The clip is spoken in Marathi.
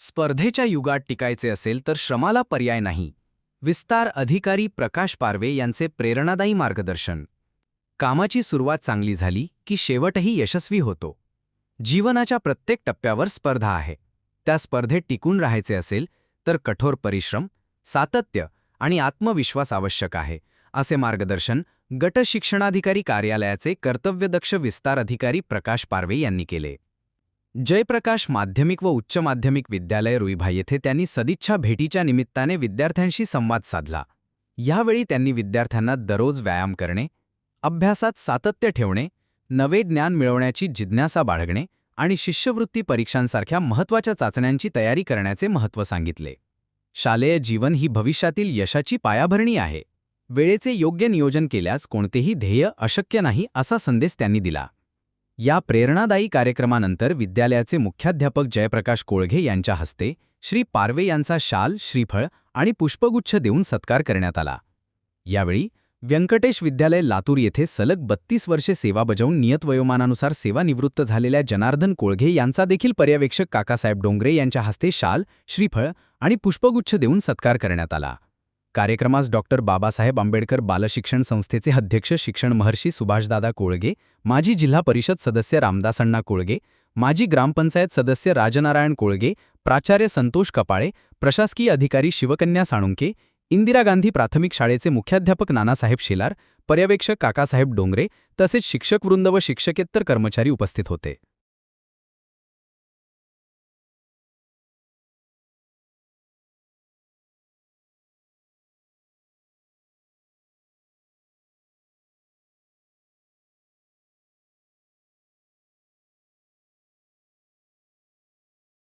स्पर्धेच्या युगात टिकायचे असेल तर श्रमाला पर्याय नाही. विस्तार अधिकारी प्रकाश पारवे यांचे प्रेरणादायी मार्गदर्शन. कामाची सुरुवात चांगली झाली की शेवटही यशस्वी होतो. जीवनाच्या प्रत्येक टप्प्यावर स्पर्धा आहे. त्या स्पर्धेत टिकून राहायचे असेल तर कठोर परिश्रम सातत्य आणि आत्मविश्वास आवश्यक आहे असे मार्गदर्शन गट शिक्षणाधिकारी कार्यालयाचे कर्तव्यदक्ष विस्तार अधिकारी प्रकाश पारवे यांनी केले. जयप्रकाश माध्यमिक व उच्च माध्यमिक विद्यालय रुईभा येथे त्यांनी सदिच्छा भेटीच्या निमित्ताने विद्यार्थ्यांशी संवाद साधला. यावेळी त्यांनी विद्यार्थ्यांना दररोज व्यायाम करणे अभ्यासात सातत्य ठेवणे नवे ज्ञान मिळवण्याची जिज्ञासा बाळगणे आणि शिष्यवृत्ती परीक्षांसारख्या महत्त्वाच्या चाचण्यांची तयारी करण्याचे महत्त्व सांगितले. शालेय जीवन ही भविष्यातील यशाची पायाभरणी आहे. वेळेचे योग्य नियोजन केल्यास कोणतेही ध्येय अशक्य नाही असा संदेश त्यांनी दिला. या प्रेरणादायी कार्यक्रमानंतर विद्यालयाचे मुख्याध्यापक जयप्रकाश कोळघे यांच्या हस्ते श्री पारवे यांचा शाल श्रीफळ आणि पुष्पगुच्छ देऊन सत्कार करण्यात आला. यावेळी व्यंकटेश विद्यालय लातूर येथे सलग बत्तीस वर्षे सेवा बजावून नियत वयोमानानुसार सेवानिवृत्त झालेल्या जनार्दन कोळघे यांचा देखील पर्यवेक्षक काकासाहेब डोंगरे यांच्या हस्ते शाल श्रीफळ आणि पुष्पगुच्छ देऊन सत्कार करण्यात आला. कार्यक्रमास डॉक्टर बाबासाहेब आंबेडकर बालशिक्षण संस्थेचे अध्यक्ष शिक्षण महर्षी सुभाषदादा कोळगे माजी जिल्हा परिषद सदस्य रामदासण्णा कोळगे माजी ग्रामपंचायत सदस्य राजनारायण कोळगे प्राचार्य संतोष कपाळे प्रशासकीय अधिकारी शिवकन्या साळुंके इंदिरा गांधी प्राथमिक शाळेचे मुख्याध्यापक नानासाहेब शेलार पर्यवेक्षक काकासाहेब डोंगरे तसेच शिक्षकवृंद व शिक्षकेतर कर्मचारी उपस्थित होते.